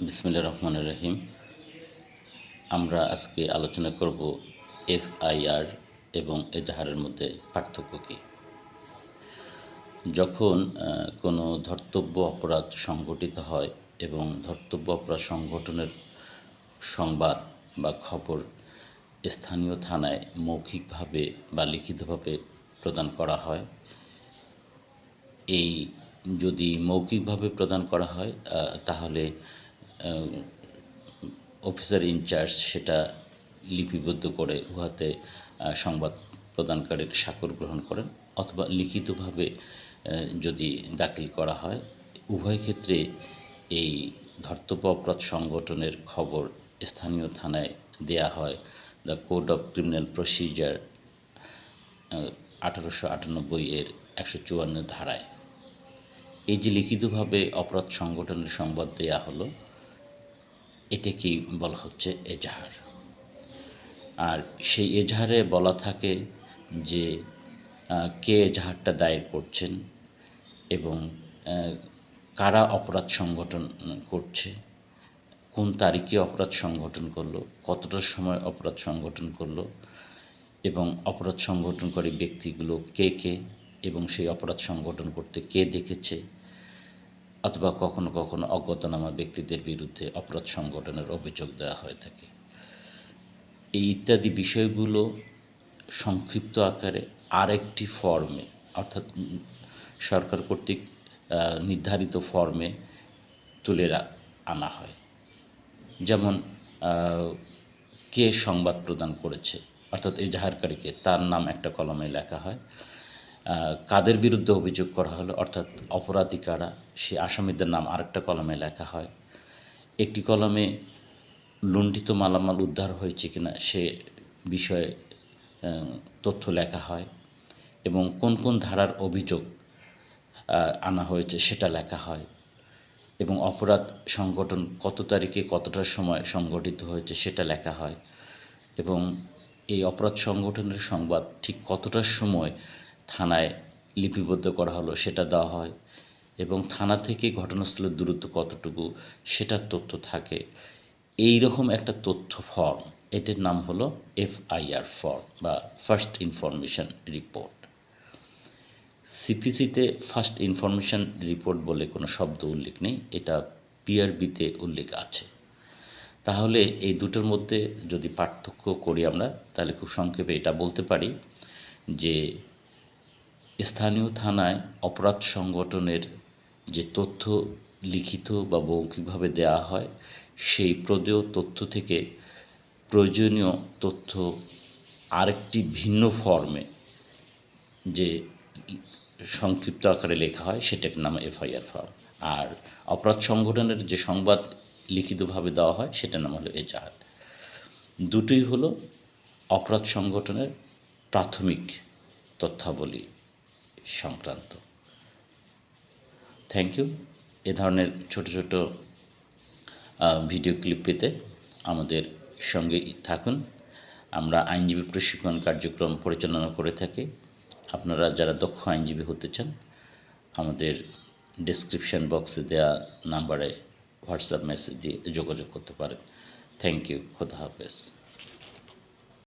বিসমিল্লা রহমান রহিম। আমরা আজকে আলোচনা করব এফআইআর এবং এজাহারের মধ্যে পার্থক্য কী। যখন কোনো ধর্তব্য অপরাধ সংগঠিত হয় এবং ধর্তব্য অপরাধ সংগঠনের সংবাদ বা খবর স্থানীয় থানায় মৌখিকভাবে বা লিখিতভাবে প্রদান করা হয়, এই যদি মৌখিকভাবে প্রদান করা হয় তাহলে অফিসার ইনচার্জ সেটা লিপিবদ্ধ করে উহাতে সংবাদ প্রদানকারীর স্বাক্ষর গ্রহণ করেন অথবা লিখিতভাবে যদি দাখিল করা হয়, উভয় ক্ষেত্রে এই ধর্তব্য অপরাধ সংগঠনের খবর স্থানীয় থানায় দেয়া হয়। The code of criminal procedure আঠারোশো আটানব্বই এর একশো চুয়ান্ন ধারায়। এই যে লিখিতভাবে অপরাধ সংগঠনের সংবাদ দেয়া হলো এটাকেই বলা হচ্ছে এজাহার? আর সেই এজাহারে বলা থাকে যে কে এজাহারটা দায়ের করছেন এবং কারা অপরাধ সংগঠন করছে, কোন তারিখে অপরাধ সংগঠন করল, কতটা সময় অপরাধ সংগঠন করল এবং অপরাধ সংগঠনকারী ব্যক্তিগুলো কে কে এবং সেই অপরাধ সংগঠন করতে কে দেখেছে অথবা কখনো কখনো অজ্ঞাতনামা ব্যক্তিদের বিরুদ্ধে অপরাধ সংগঠনের অভিযোগ দেওয়া হয়ে থাকে। এই ইত্যাদি বিষয়গুলো সংক্ষিপ্ত আকারে আরেকটি ফর্মে, অর্থাৎ সরকার কর্তৃক নির্ধারিত ফর্মে তুলে আনা হয়। যেমন কে সংবাদ প্রদান করেছে, অর্থাৎ এজাহারকারীকে তার নাম একটা কলমে লেখা হয়। কাদের বিরুদ্ধে অভিযোগ করা হলো? অর্থাৎ অপরাধী কারা? সে আসামিদের নাম আরেকটা কলমে লেখা হয়। একটি কলমে লুণ্ঠিত মালামাল উদ্ধার হয়েছে কিনা সে বিষয়ে তথ্য লেখা হয় এবং কোন কোন ধারার অভিযোগ আনা হয়েছে সেটা লেখা হয় এবং অপরাধ সংগঠন কত তারিখে কতটার সময় সংগঠিত হয়েছে সেটা লেখা হয় এবং এই অপরাধ সংগঠনের সংবাদ ঠিক কতটার সময় থানায় লিপিবদ্ধ করা হলো, সেটা দেওয়া হয়। এবং থানা থেকে ঘটনাস্থলের দূরত্ব কতটুকু, সেটার তথ্য থাকে। এই রকম একটা তথ্য ফর্ম এটির নাম হলো এফআইআর ফর্ম বা ফার্স্ট ইনফরমেশন রিপোর্ট সিপিসিতে ফার্স্ট ইনফরমেশন রিপোর্ট বলে কোনো শব্দ উল্লেখ নেই, এটা পিআরবিতে উল্লেখ আছে। তাহলে এই দুটোর মধ্যে যদি পার্থক্য করি আমরা, তাহলে খুব সংক্ষেপে এটা বলতে পারি যে স্থানীয় থানায় অপরাধ সংগঠনের যে তথ্য লিখিত বা মৌখিকভাবে দেওয়া হয়, সেই প্রদেয় তথ্য থেকে প্রয়োজনীয় তথ্য আরেকটি ভিন্ন ফর্মে যে সংক্ষিপ্ত আকারে লেখা হয় সেটার নাম এফআইআর ফর্ম। আর অপরাধ সংগঠনের যে সংবাদ লিখিতভাবে দেওয়া হয়, সেটার নাম হলো এজাহার। দুটোই হলো অপরাধ সংগঠনের প্রাথমিক তথ্যাবলী। সংক্রান্ত। থ্যাংক ইউ এ ধরনের ছোট ছোট ভিডিও ক্লিপ পেতে আমাদের সঙ্গে থাকুন। আমরা আইনজীবী প্রশিক্ষণ কার্যক্রম পরিচালনা করে থাকি। আপনারা যারা দক্ষ আইনজীবী হতে চান, আমাদের ডেসক্রিপশন বক্সে দেওয়া নাম্বারে হোয়াটসঅ্যাপ মেসেজ দিয়ে যোগাযোগ করতে পারেন। থ্যাংক ইউ খোদা হাফেজ।